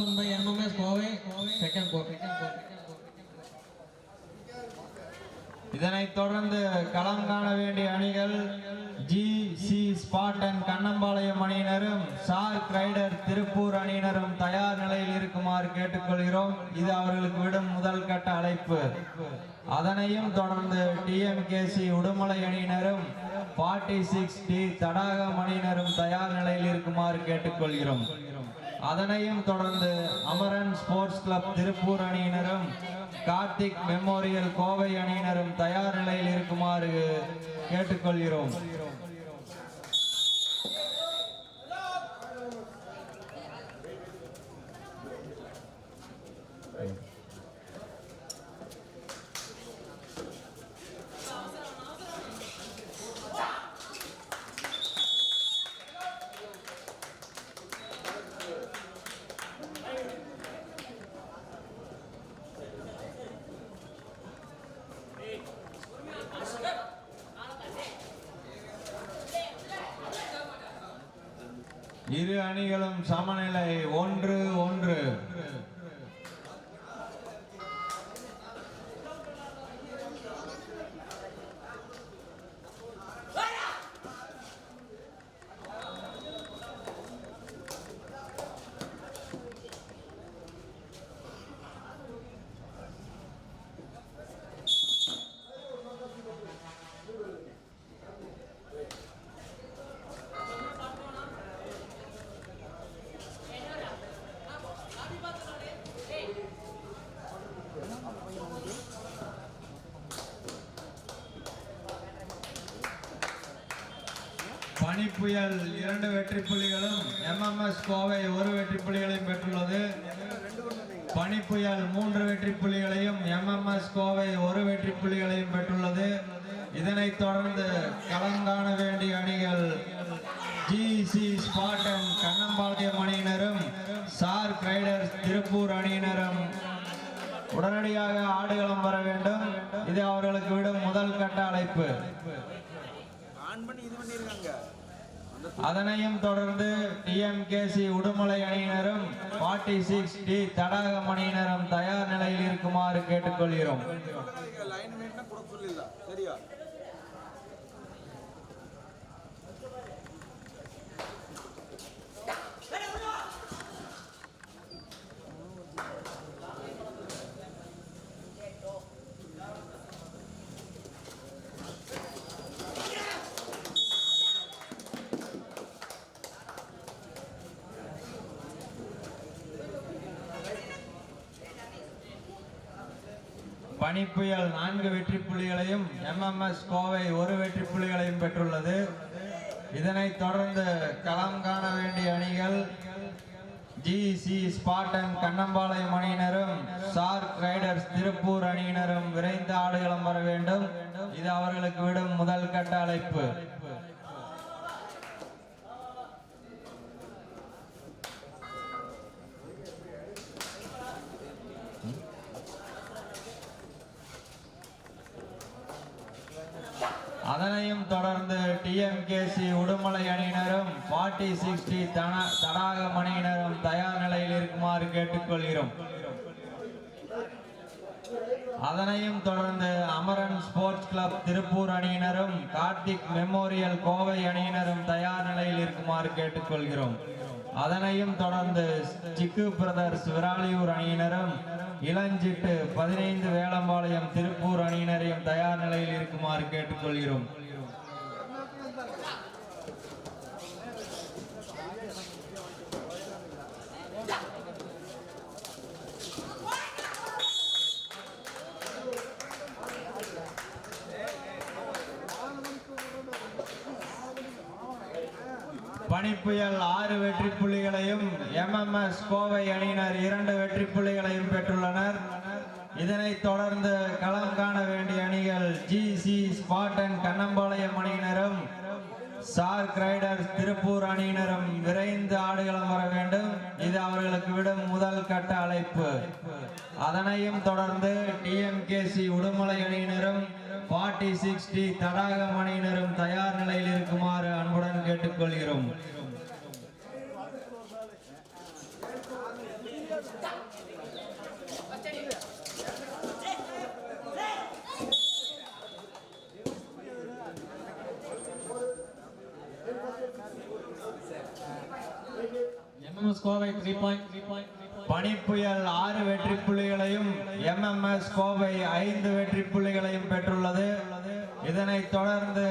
Toss one Kovai இதனைத் தொடர்ந்து களம் காண வேண்டிய அணிகள் ஜி சி ஸ்பாட்டன் கண்ணம்பாளையம் அணியினரும் சார்க் ரைடர் திருப்பூர் அணியினரும் தயார் நிலையில் இருக்குமாறு கேட்டுக்கொள்கிறோம். இது அவர்களுக்கு விடும் முதல் கட்ட அழைப்பு. அதனையும் தொடர்ந்து டிஎம்கேசி உடுமலை அணியினரும் ஃபார்ட்டி சிக்ஸ் டி தடாகம் அணியினரும் தயார் நிலையில் இருக்குமாறு கேட்டுக்கொள்கிறோம். அதனையும் தொடர்ந்து அமரன் ஸ்போர்ட்ஸ் கிளப் திருப்பூர் அணியினரும் கார்த்திக் மெமோரியல் கோவை அணியினரும் தயார் நிலையில் இருக்குமாறு கேட்டுக்கொள்கிறோம். இரு அணிகளும் சமநிலை ஒன்று ஒன்று. புயல் இரண்டு வெற்றி புள்ளிகளும் எம்எம்எஸ் கோவை ஒரு வெற்றி புள்ளிகளையும் பெற்றுள்ளது. பனிப்புயல் மூன்று வெற்றி புள்ளிகளையும் எம்எம்எஸ் கோவை ஒரு வெற்றி புள்ளிகளையும் பெற்றுள்ளது. இதனைத் தொடர்ந்து களம் வேண்டிய அணிகள் ஜிசி ஸ்பாட்டம் கண்ணம்பாளையம் அணியினரும் சார் ரைடர்ஸ் திருப்பூர் அணியினரும் உடனடியாக ஆடுகளம் வர வேண்டும். இது அவர்களுக்கு விடும் முதல் கட்ட அழைப்பு. ஆன் பண்ணி இது பண்ணிருக்காங்க. அதனையும் தொடர்ந்து டிஎம்கேசி உடுமலை அணியினரும் ஃபார்ட்டி சிக்ஸ் டி தடாகம் அணியினரும் தயார் நிலையில் இருக்குமாறு கேட்டுக்கொள்கிறோம். சரியா மெயின்டா புயல் நான்கு வெற்றி புள்ளிகளையும் எம்எம்எஸ் கோவை ஒரு வெற்றி புள்ளிகளையும் பெற்றுள்ளது. இதனைத் தொடர்ந்து களம் காண வேண்டிய அணிகள் ஜிசி ஸ்பாட்டன் கண்ணம்பாளையம் அணியினரும் சார்க் ரைடர்ஸ் திருப்பூர் அணியினரும் விரைந்து ஆடுகளம் வர வேண்டும். இது அவர்களுக்கு விடும் முதல் கட்ட அழைப்பு. அதனையும் தொடர்ந்து டிஎம்கேசி உடுமலை அணியினரும் ஃபார்ட்டி சிக்ஸ்டி தடாகம் அணியினரும் தயார் நிலையில் இருக்குமாறு கேட்டுக்கொள்கிறோம். அதனையும் தொடர்ந்து அமரன் ஸ்போர்ட்ஸ் கிளப் திருப்பூர் அணியினரும் கார்த்திக் மெமோரியல் கோவை அணியினரும் தயார் நிலையில் இருக்குமாறு கேட்டுக்கொள்கிறோம். அதனையும் தொடர்ந்து சிக்கு பிரதர்ஸ் விராலியூர் அணியினரும் இளஞ்சிட்டு பதினைந்து வேளம்பாளையம் திருப்பூர் அணியினரையும் தயார் நிலையில் இருக்குமாறு கேட்டுக்கொள்கிறோம். பனிப்புயல் ஆறு வெற்றி புள்ளிகளையும் எம்எம்எஸ் கோவை அணியினர் இரண்டு வெற்றி புள்ளிகளையும் பெற்றுள்ளனர். இதனைத் தொடர்ந்து களம் காண வேண்டிய அணிகள் ஜிசி ஸ்பாட்டன் கண்ணம்பாளையம் அணியினரும் சார்க் ரைடர்ஸ் திருப்பூர் அணியினரும் விரைந்து ஆடுகளம் வர வேண்டும். இது அவர்களுக்கு விடும் முதல் கட்ட அழைப்பு. அதனையும் தொடர்ந்து டிஎம்கேசி உடுமலை அணியினரும் ஃபார்ட்டி சிக்ஸ்டி தடாக மணியினரும் தயார் நிலையில் இருக்குமாறு அன்புடன் கேட்டுக்கொள்கிறோம். MMS Kovai three point three point பனிப்புயல் ஆறு வெற்றி புள்ளிகளையும் எம்எம்எஸ் கோவை ஐந்து வெற்றி புள்ளிகளையும் பெற்றுள்ளது. இதனைத் தொடர்ந்து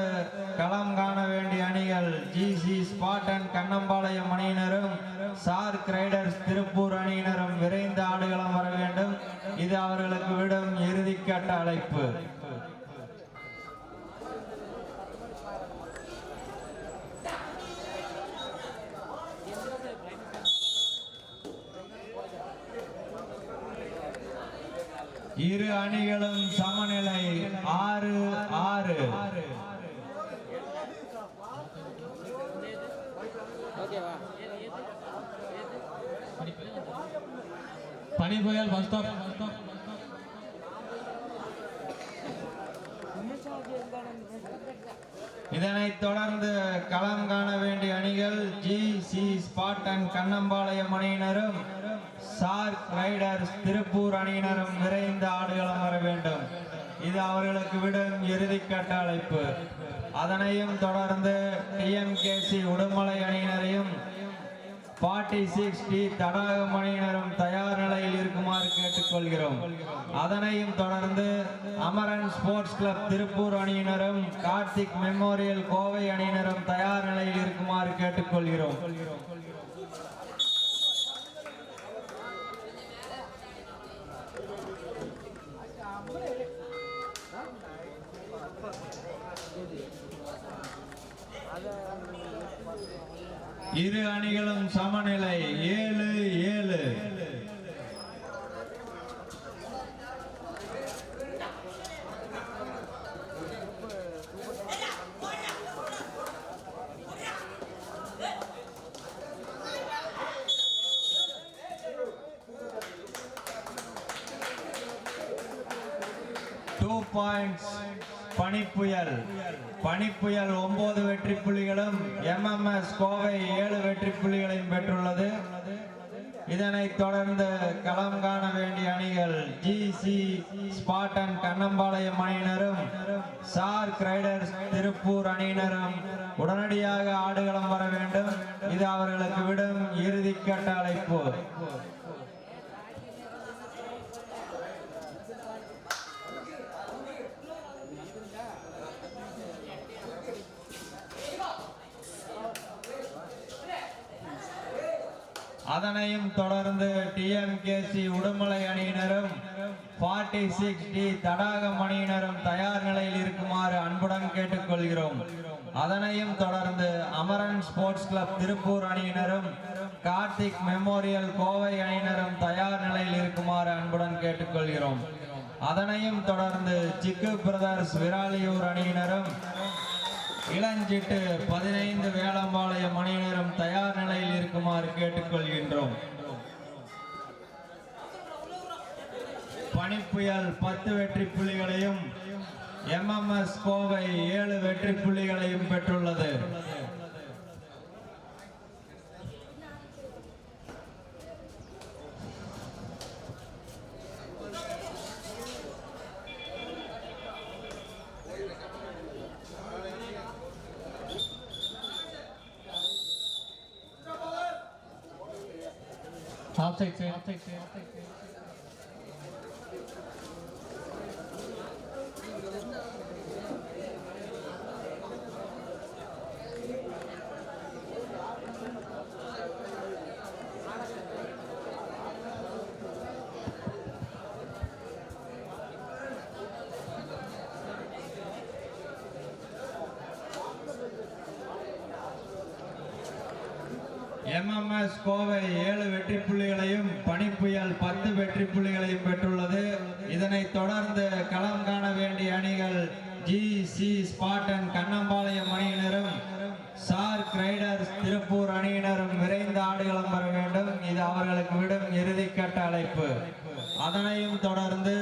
களம் காண வேண்டிய அணிகள் ஜிசி ஸ்பாட்டன் கண்ணம்பாளையம் அணியினரும் சார்க் ரைடர்ஸ் திருப்பூர் அணியினரும் விரைந்து ஆடுகளம் வர வேண்டும். இது அவர்களுக்கு விடும் இறுதிக்கட்ட அழைப்பு. இரு அணிகளும் சமநிலை ஆறு ஆறு. பனி புயல் பஸ் ஸ்டாப் இதனைத் தொடர்ந்து களம் காண வேண்டிய அணிகள் G C spot and Kannampalayam அணியினரும் சார்க் ரைடர்ஸ் திருப்பூர் அணியினரும் விரைந்து ஆடுகளம் வர வேண்டும். இது அவர்களுக்கு விடும் இறுதிக்கட்ட அழைப்பு அதனையும் தொடர்ந்து டிஎம்கேசி உடுமலை அணியினரையும் ஃபார்ட்டி சிக்ஸ் டி தடாகம் அணியினரும் தயார் நிலையில் இருக்குமாறு கேட்டுக்கொள்கிறோம். அதனையும் தொடர்ந்து அமரன் ஸ்போர்ட்ஸ் கிளப் திருப்பூர் அணியினரும் கார்த்திக் மெமோரியல் கோவை அணியினரும் தயார் நிலையில் இருக்குமாறு கேட்டுக்கொள்கிறோம். இரு அணிகளும் சமநிலை ஏழு ஏழு டூ points. பனிப்புயல். பனிப்புயல் ஒன்பது வெற்றி புள்ளிகளும் எம்எம்எஸ் கோவை ஏழு வெற்றி புள்ளிகளையும் பெற்றுள்ளது. இதனைத் தொடர்ந்து களம் காண வேண்டிய அணிகள் ஜி சி ஸ்பாட்டன் கண்ணம்பாளையம் அணியினரும் சார்க் ரைடர்ஸ் திருப்பூர் அணியினரும் உடனடியாக ஆடுகளம் வர வேண்டும். இது அவர்களுக்கு விடும் இறுதிக்கட்ட அழைப்பு. அதனையும் தொடர்ந்து டிஎம்கேசி உடுமலை அணியினரும் ஃபார்ட்டி சிக்ஸ் டி தடாகம் அணியினரும் தயார் நிலையில் இருக்குமாறு அன்புடன் கேட்டுக்கொள்கிறோம். அதனையும் தொடர்ந்து அமரன் ஸ்போர்ட்ஸ் கிளப் திருப்பூர் அணியினரும் கார்த்திக் மெமோரியல் கோவை அணியினரும் தயார் நிலையில் இருக்குமாறு அன்புடன் கேட்டுக்கொள்கிறோம். அதனையும் தொடர்ந்து சிக்கு பிரதர்ஸ் விராலியூர் அணியினரும் இளஞ்சிட்டு பதினைந்து வேளம்பாளையம் நேரம் தயார் நிலையில் இருக்குமாறு கேட்டுக்கொள்கின்றோம். பனிப்புயல் பத்து வெற்றி புள்ளிகளையும் எம்எம்எஸ் கோவை ஏழு வெற்றி புள்ளிகளையும் பெற்றுள்ளது. ஆஃப் எம்எம்எஸ் கோவை ஏழு வெற்றி புள்ளிகளையும் பனிப்புயல் பத்து வெற்றி புள்ளிகளையும் பெற்றுள்ளது. இதனைத் தொடர்ந்து களம் காண வேண்டிய அணிகள் ஜி சி ஸ்பாட்டன் கண்ணம்பாளையம் அணியினரும் சார்க் ரைடர்ஸ் திருப்பூர் அணியினரும் விரைந்து ஆடுகளம் வர வேண்டும். இது அவர்களுக்கு விடும் இறுதிக்கட்ட அழைப்பு. அதனையும் தொடர்ந்து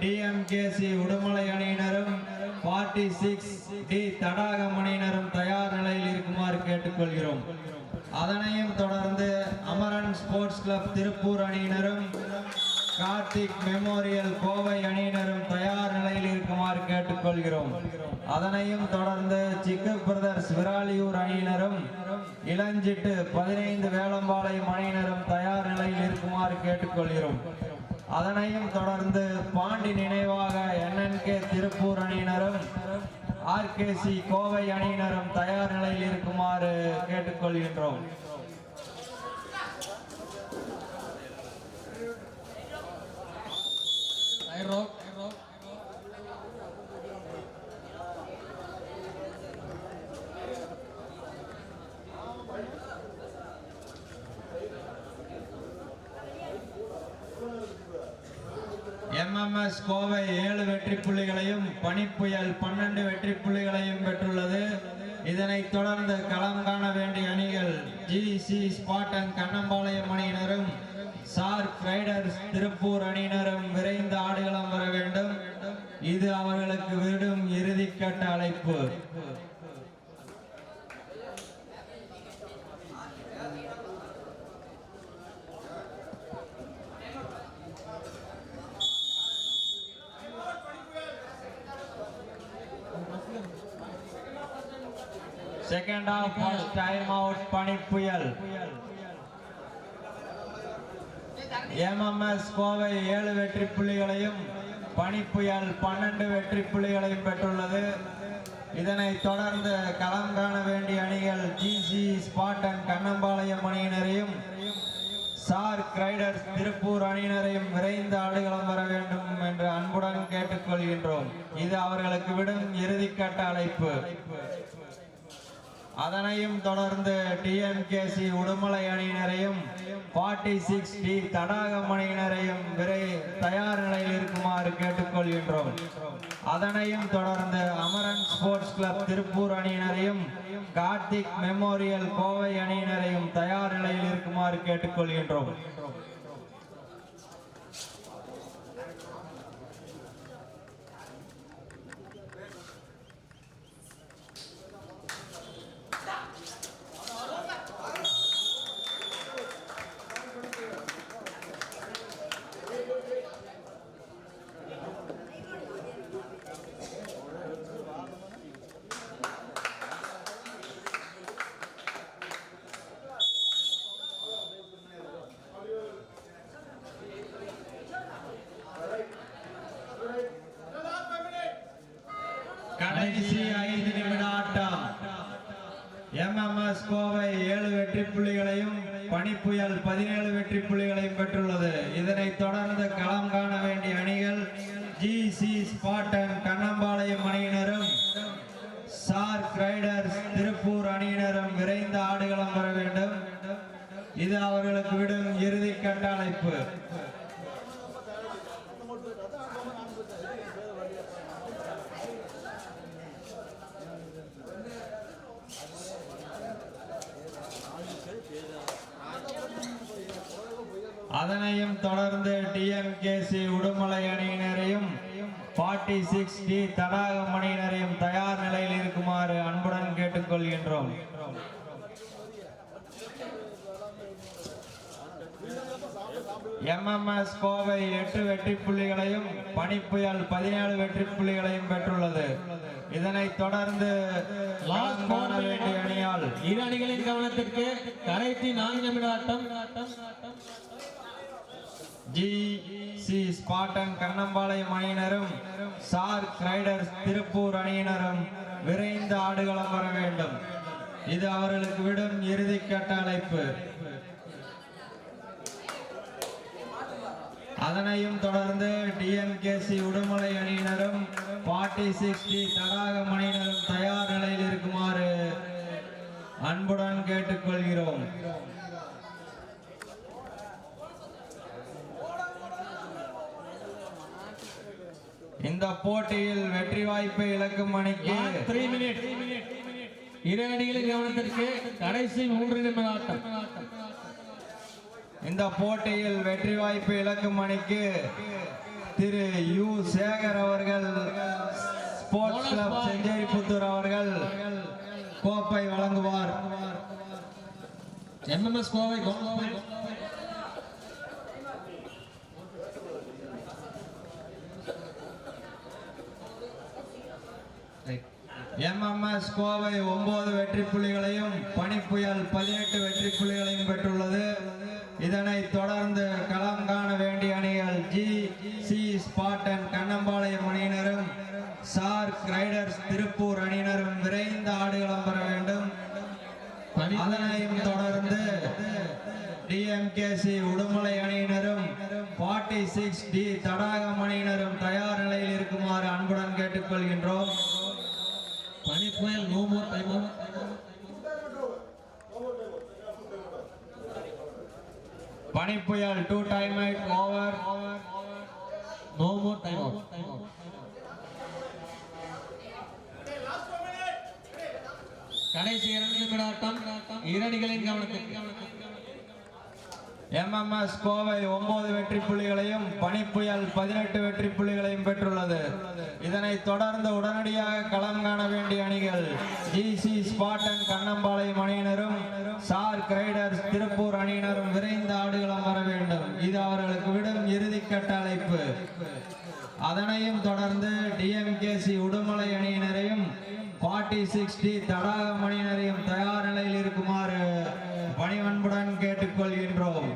டிஎம்கேசி உடுமலை அணியினரும் ஃபார்ட்டி சிக்ஸ் டி தடாகம் அணியினரும் தயார் நிலையில் இருக்குமாறு கேட்டுக்கொள்கிறோம். அதனையும் தொடர்ந்து அமரன் ஸ்போர்ட்ஸ் கிளப் திருப்பூர் அணியினரும் கார்த்திக் மெமோரியல் கோவை அணியினரும் தயார் நிலையில் இருக்குமாறு கேட்டுக்கொள்கிறோம். அதனையும் தொடர்ந்து சிக்கு பிரதர்ஸ் விராலியூர் அணியினரும் இளஞ்சிட்டு பதினைந்து வேளம்பாளையம் அணியினரும் தயார் நிலையில் இருக்குமாறு கேட்டுக்கொள்கிறோம். அதனையும் தொடர்ந்து பாண்டி நினைவாக என்என்கே திருப்பூர் அணியினரும் ஆர்கேசி கோவை அணியினரும் தயார் நிலையில் இருக்குமாறு கேட்டுக்கொள்கின்றோம். Side எம்எஸ் கோவை ஏழு வெற்றி புள்ளிகளையும் பனிப்புயல் பன்னெண்டு வெற்றி புள்ளிகளையும் பெற்றுள்ளது. இதனைத் தொடர்ந்து களம் காண வேண்டிய அணிகள் ஜி சி ஸ்பாட்டன் கண்ணம்பாளையம் அணியினரும் சார்க் ரைடர்ஸ் திருப்பூர் அணியினரும் விரைந்து ஆடுகளம் வர வேண்டும். இது அவர்களுக்கு விடும் இறுதிக்கட்ட அழைப்பு. Second half first time out பனிப்புயல் MMS Kovai ஏழு வெற்றி புள்ளிகளையும் பனிப்புயல் பன்னெண்டு வெற்றி புள்ளிகளையும் பெற்றுள்ளது. இதனைத் தொடர்ந்து களம் காண வேண்டிய அணிகள் ஜிசி ஸ்பாட்டன் கண்ணம்பாளையம் அணியினரையும் சார்க் ரைடர்ஸ் திருப்பூர் அணியினரையும் விரைந்து ஆடுகளம் வர வேண்டும் என்று அன்புடன் கேட்டுக்கொள்கின்றோம். இது அவர்களுக்கு விடும் இறுதிக்கட்ட அழைப்பு. அதனையும் தொடர்ந்து டிஎம்கேசி உடுமலை அணியினரையும் ஃபார்ட்டி சிக்ஸ் டி தடாகம் அணியினரையும் விரை தயார் நிலையில் இருக்குமாறு கேட்டுக்கொள்கின்றோம். அதனையும் தொடர்ந்து அமரன் ஸ்போர்ட்ஸ் கிளப் திருப்பூர் அணியினரையும் கார்த்திக் மெமோரியல் கோவை அணியினரையும் தயார் நிலையில் இருக்குமாறு கேட்டுக்கொள்கின்றோம். கடைசி ஐந்து நிமிட ஆட்டம் எம்எம்எஸ் கோவை ஏழு வெற்றி புள்ளிகளையும் பனிப்புயல் பதினேழு வெற்றி புள்ளிகளையும் பெற்றுள்ளது. இதனைத் தொடர்ந்து களம் காண வேண்டிய அணிகள் ஜி சி ஸ்பாட்டன் கண்ணம்பாளையம் அணியினரும் சார் கிரைடர்ஸ் திருப்பூர் அணியினரும் விரைந்து ஆடுகளம் வர வேண்டும். இது அவர்களுக்கு விடும் இறுதி கட்ட அழைப்பு அதனையும் தொடர்ந்து டிஎம்கேசி உடுமலை அணியினரையும் ஃபார்ட்டி சிக்ஸ் டி தடாகம் அணியினரையும் தயார் நிலையில் இருக்குமாறு அன்புடன் கேட்டுக்கொள்கின்றோம். எம்எம்எஸ் கோவை எட்டு வெற்றி புள்ளிகளையும் பனிப்புயல் பதினேழு வெற்றி புள்ளிகளையும் பெற்றுள்ளது. இதனைத் தொடர்ந்து இரு அணிகளின் கவனத்திற்கு கடைசி நான்கு நிமிட ஆட்டம். ஜி சி ஸ்பாட்டன் கண்ணம்பாளையம் அணியினரும் சார்க் ரைடர்ஸ் திருப்பூர் அணியினரும் விரைந்து ஆடுகளம் வர வேண்டும். இது அவர்களுக்கு விடும் இறுதிக்கட்ட அழைப்பு. அதனையும் தொடர்ந்து டிஎம்கேசி உடுமலை அணியினரும் ஃபார்ட்டி சிக்ஸ்டி தடாகம் அணியினரும் தயார் நிலையில் இருக்குமாறு அன்புடன் கேட்டுக்கொள்கிறோம். இந்த போட்டியில் வெற்றி வாய்ப்பை இழக்கும் அணிக்கு த்ரீ மினிட் இரு அணிகளின் கவனத்திற்கு கடைசி மூன்று நிமிட ஆட்டம். இந்த போட்டியில் வெற்றி வாய்ப்பை இழக்கும் அணிக்கு திரு யு சேகர் அவர்கள் ஸ்போர்ட்ஸ் கிளப் செஞ்சேரி புத்தூர் அவர்கள் கோப்பை வழங்குவார். எம்எம்எஸ் கோவை கோவை. எம்எம்எஸ் கோவை ஒன்பது வெற்றி புள்ளிகளையும் பனிப்புயல் பதினெட்டு வெற்றி புள்ளிகளையும் பெற்றுள்ளது. இதனை தொடர்ந்து களம் காண வேண்டிய அணிகள் ஜி சி ஸ்பாட்டன் கண்ணம்பாளையம் அணியினரும் சார்க் ரைடர்ஸ் திருப்பூர் அணியினரும் விரைந்து ஆடுகளம் பெற வேண்டும். அதனையும் தொடர்ந்து டிஎம்கேசி உடுமலை அணியினரும் 46 சிக்ஸ் டி தடாகம் அணியினரும் தயார் நிலையில் இருக்குமாறு அன்புடன் கேட்டுக்கொள்கின்றோம். பனி புயல் no more time பனிப்புயல் two time over no more time கடைசி இரண்டு நிமிட ஆட்டம் இரணிகளின் கவனத்திற்கு எம்எம்எஸ் கோவை ஒன்பது வெற்றி புள்ளிகளையும் பனிப்புயல் பதினெட்டு வெற்றி புள்ளிகளையும் பெற்றுள்ளது. இதனைத் தொடர்ந்து உடனடியாக களம் காண வேண்டிய அணிகள் ஜிசி ஸ்பாட்டன் கண்ணம்பாளையம் அணியினரும் சார்க் ரைடர்ஸ் திருப்பூர் அணியினரும் விரைந்து ஆடுகளம் வர வேண்டும். இது அவர்களுக்கு விடும் இறுதிக்கட்ட அழைப்பு அதனையும் தொடர்ந்து டிஎம்கேசி உடுமலை அணியினரையும் ஃபார்ட்டி சிக்ஸ்டி தடாகம் அணியினரையும் தயார் நிலையில் இருக்குமாறு பணிவன்புடன் கேட்டுக்கொள்கின்றோம்.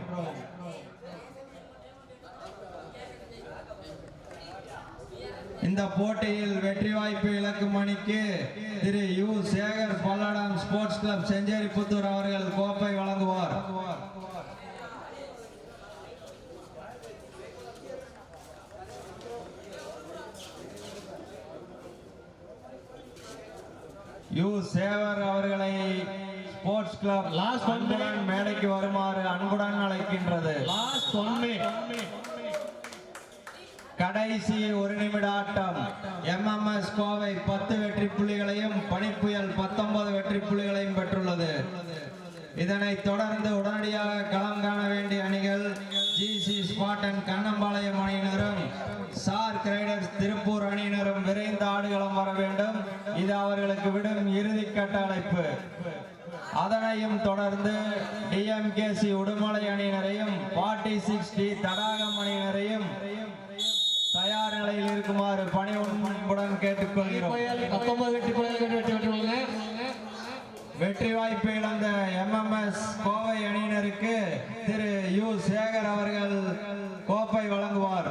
இந்த போட்டியில் வெற்றி வாய்ப்பு இலக்கும் அணிக்கு திரு U Sekar Palladam sports club Chencheri Puthur அவர்கள் கோப்பை வழங்குவார். யு சேவர் அவர்களை ஸ்போர்ட்ஸ் கிளப் minute. அன்புடன் மேடைக்கு வருமாறு அன்புடன் அழைக்கின்றது. லாஸ்ட் ஒன் மினிட் கடைசி ஒரு நிமிட ஆட்டம். எம்எம்எஸ் கோவை பத்து வெற்றி புள்ளிகளையும் பனிப்புயல் பத்தொன்பது வெற்றி புள்ளிகளையும் பெற்றுள்ளது. இதனைத் தொடர்ந்து உடனடியாக களம் காண வேண்டிய அணிகள் ஜிசி ஸ்பாட்டன் கண்ணம்பாளையம் அணியினரும் சார்க் ரைடர்ஸ் திருப்பூர் அணியினரும் விரைந்து ஆடுகளம் வர வேண்டும். இது அவர்களுக்கு விடும் இறுதிக்கட்ட அழைப்பு. அதனையும் தொடர்ந்து டிஎம்கேசி உடுமலை அணியினரையும் ஃபார்ட்டி சிக்ஸ் டி தடாகம் அணியினரையும் தயார் நிலையில் இருக்குமாறு பணி உடன் கேட்டுக்கொள்கிறோம் புயல் பத்தொன்பது வெற்றி புயல் வெற்றி வெற்றி வெற்றி வெற்றி வாய்ப்பு இழந்த எம்எம்எஸ் கோவை அணியினருக்கு திரு யு சேகர் அவர்கள் கோப்பை வழங்குவார்.